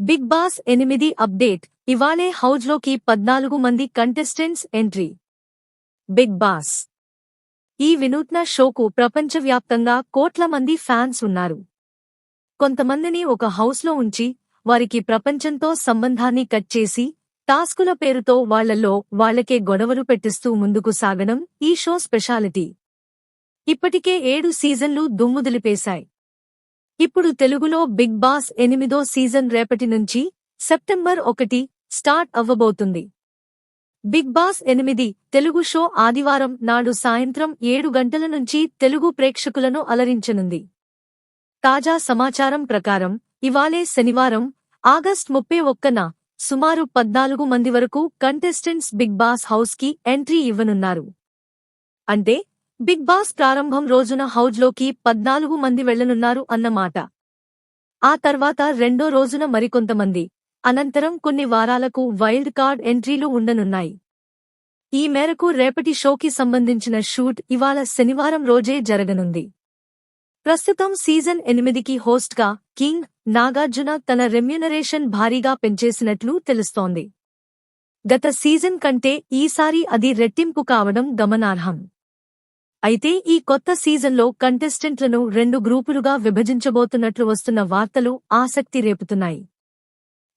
Big boss ఎనిమిది update. ఇవాళే హౌజ్లోకి పద్నాలుగు మంది కంటెస్టెంట్స్ ఎంట్రీ. Big boss. ఈ వినూత్న షోకు ప్రపంచవ్యాప్తంగా కోట్ల మంది ఫ్యాన్స్ ఉన్నారు. కొంతమందిని ఒక హౌస్లో ఉంచి వారికి ప్రపంచంతో సంబంధాన్ని కట్ చేసి టాస్కుల పేరుతో వాళ్ళలో వాళ్ళకే గొడవలు పెట్టిస్తూ ముందుకు సాగడం ఈ షో స్పెషాలిటీ. ఇప్పటికే ఏడు సీజన్లు దుమ్ముదిలిపేశాయి ఇప్పుడు తెలుగులో బిగ్ బాస్ ఎనిమిదో సీజన్ రేపటి నుంచి సెప్టెంబర్ ఒకటి స్టార్ట్ అవ్వబోతుంది. బిగ్ బాస్ ఎనిమిది తెలుగు షో ఆదివారం నాడు సాయంత్రం ఏడు గంటల నుంచి తెలుగు ప్రేక్షకులను అలరించనుంది. తాజా సమాచారం ప్రకారం ఇవాళే శనివారం ఆగస్ట్ ముప్పై ఒక్కన సుమారు పద్నాలుగు మంది వరకు కంటెస్టెంట్స్ బిగ్ బాస్ హౌస్కి ఎంట్రీ ఇవ్వనున్నారు. అంటే బిగ్ బాస్ ప్రారంభం రోజున హౌజ్లోకి పద్నాలుగు మంది వెళ్ళనున్నారు అన్నమాట ఆ తర్వాత రెండో రోజున మరికొంతమంది. అనంతరం కొన్ని వారాలకు వైల్డ్ కార్డ్ ఎంట్రీలు ఉండనున్నాయి. ఈ మేరకు రేపటి షోకి సంబంధించిన షూట్ ఇవాళ శనివారం రోజే జరగనుంది. ప్రస్తుతం సీజన్ ఎనిమిదికి హోస్ట్గా కింగ్ నాగార్జున తన రెమ్యునరేషన్ భారీగా పెంచేసినట్లు తెలుస్తోంది. గత సీజన్ కంటే ఈసారి అది రెట్టింపు కావడం గమనార్హం. అయితే ఈ కొత్త సీజన్లో కంటెస్టెంట్లను రెండు గ్రూపులుగా విభజించబోతున్నట్లు వస్తున్న వార్తలు ఆసక్తి రేపుతున్నాయి.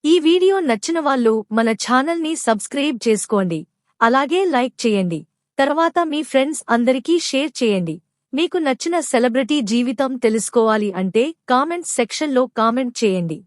ఈ వీడియో నచ్చిన వాళ్ళు మన ఛానల్ని సబ్స్క్రైబ్ చేసుకోండి. అలాగే లైక్ చేయండి. తర్వాత మీ ఫ్రెండ్స్ అందరికీ షేర్ చేయండి. మీకు నచ్చిన సెలబ్రిటీ జీవితం తెలుసుకోవాలి అంటే కామెంట్ సెక్షన్లో కామెంట్ చేయండి.